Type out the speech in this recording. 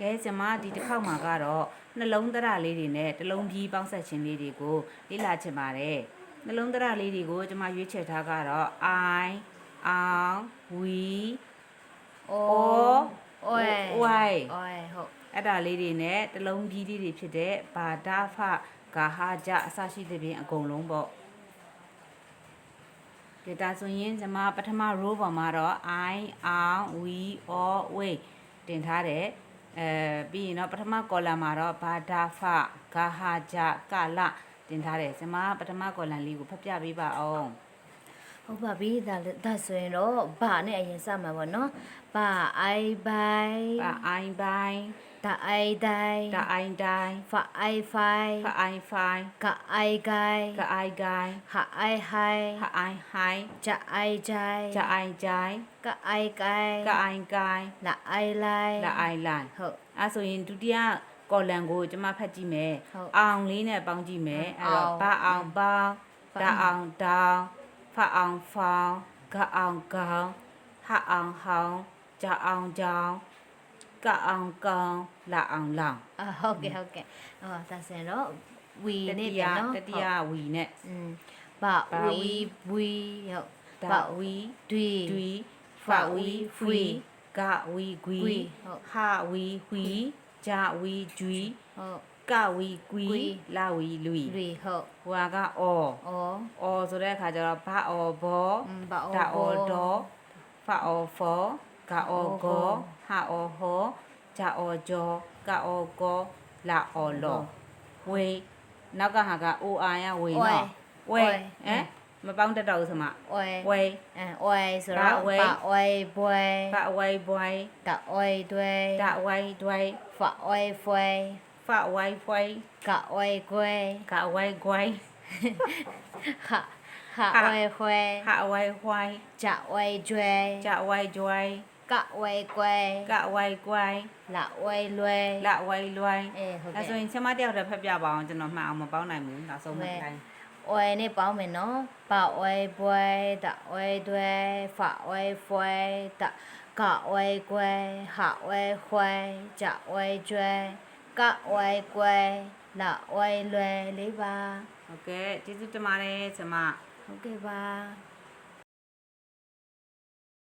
ကဲကျမဒီတစ်ခေါက်မှာကတော့နှလုံးသားလေးတွေနဲ့တစ်လုံးပြီးပေါင်းဆက်ခြင်းလေးတွေကိုလေ့လာချင်ပါတယ်နှလုံးသားလေးတွေကိုကျမရွေးချယ်ထားကတော့ I အောင် we အို or အို why အိုဟုတ်အဲ့ဒါလေးတွေနဲ့တစ်လုံးကြီးလေးတွေဖြစ်တဲ့ဘာဒဖဂါဟာကြအစရှိသဖြင့်အကုန်လုံးပေါ့ဒီဒါဆိုရင်ကျွန်မပထမ row ပေါ်မှာတော့ I on we or we တင်ထားတယ် အဲပြီးရင်တော့ပထမ column မှာတော့ဘာဒဖဂါဟာကြကလတင်ထားတယ်ကျွန်မပထမ column လေးကိုဖတ်ပြပေးပါအောင် ဟုတ်ပါပြီဒါဒါဆိုရင်တော့ဘာနဲ့အရင်စမှာပေါ့နော်ဘာအိုင်ဘိုင်ဘာအိုင်ဘိုင်ဒါအိုင်ဒိုင်ဒါအိုင်ဒိုင်ဖာအိုင်ဖိုင်ဖာအိုင်ဖိုင်ကအိုင်ဂိုင်ကအိုင်ဂိုင်ဟာအိုင်ဟိုင်ဟာအိုင်ဟိုင်ဂျာအိုင်ဂျိုင်ဂျာအိုင်ဂျိုင်ကအိုင်ဂိုင်ကအိုင်ဂိုင်လာအိုင်လိုက်လာအိုင်လိုက်ဟုတ်အဲဆိုရင်ဒုတိယကော်လံကိုကျွန်မဖတ်ကြည့်မယ်အောင်လေးနဲ့ပေါင်းကြည့်မယ်အဲ့တော့ဘာအောင်ပေါင်းဒါအောင်တောင်း fa on phong ga on con ha on hon cho on john ga on con la on long uh, ok ừ. ok ờ. ta sẽ đó we nè ta nó ta dia we nè ừ ba we we hiểu ba we tuy tuy fa we fui ga we gui ha we hui cha we jui ကာဝီကွီကွီ လာဝီလူီလွေဟုတ်ဟွာကအော်ဩအော်ဆိုတဲ့အခါကျတော့ဘအော်ဘောအမ်ဘာဒါအောအော်ဒေါဖအော်ဖောဂါအော်ဂောဟာအော်ဟောဂျာအော်ဂျောကအော်ကောလာအော်လောဝေနောက်ကဟာကအိုအာရဝေနော်ဝေဟမ်မပေါင်းတတ်တော့ဘူးဆိုမှဩဝေ အမ်ဩဆိုတော့ဘာဝဲ ဘာဩဘွယ်ဖအဝိုင်ဘွိုင်ကဩတွေဒါဝိုင်ဒွိုင် ဖဩဖွယ် ဖာဝေဖွိုင်ကအိုယ်ကွယ်ကဝေဂွိုင်ဟာဟာအိုယ်ဖွယ်ဟာဝေဟွိုင်ဂျာအိုယ်ကျွဲဂျာဝေဂျွိုင်ကအိုယ်ကွယ်ကဝေကွိုင်လာအိုယ်လွယ်လာဝေလွိုင်အေးဟုတ်အဲကဲ့ဆိုရင်ချက်မတယောက်တည်းဖက်ပြပါအောင်ကျွန်တော်မှတ်အောင်မပေါင်းနိုင်ဘူးနောက်ဆုံးမှတိုင်းအိုယ်နဲ့ပေါင်းမယ်နော်ပါအိုယ်ဘွယ်တာအိုယ်တွေဖာအိုယ်ဖွယ်တာကအိုယ်ကွယ်ဟာအိုယ်ခွယ်ဂျာအိုယ်ကျွဲ ကအိုယ်ကွယ်လာအိုယ်လွယ်လေးပါဟုတ်ကဲ့ကျေးဇူးတင်ပါတယ်ချက်မဟုတ်ကဲ့ပါ